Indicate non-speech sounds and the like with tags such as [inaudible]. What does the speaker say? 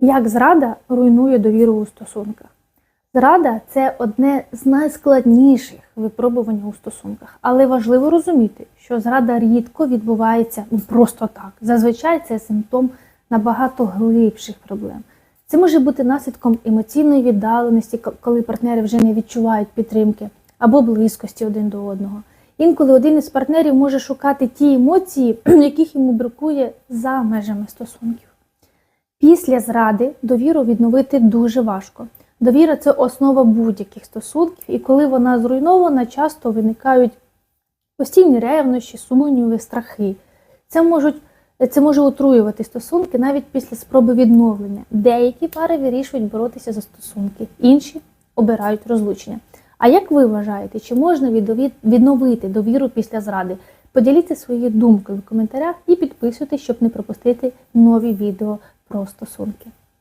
Як зрада руйнує довіру у стосунках? Зрада це одне з найскладніших випробувань у стосунках, але важливо розуміти, що зрада рідко відбувається ну, просто так. Зазвичай це симптом набагато глибших проблем. Це може бути наслідком емоційної віддаленості, коли партнери вже не відчувають підтримки або близькості один до одного. Інколи один із партнерів може шукати ті емоції, [clears throat] яких йому бракує за межами стосунків. Після зради довіру відновити дуже важко. Довіра це основа будь-яких стосунків, і коли вона зруйнована, часто виникають постійні ревнощі, сумніви, страхи. Це можуть це може отруювати стосунки навіть після спроби відновлення. Деякі пари вирішують боротися за стосунки, інші обирають розлучення. А як ви вважаєте, чи можна відновити довіру після зради? Поділіться своєю думкою в коментарях і підписуйтесь, щоб не пропустити нові відео про стосунки.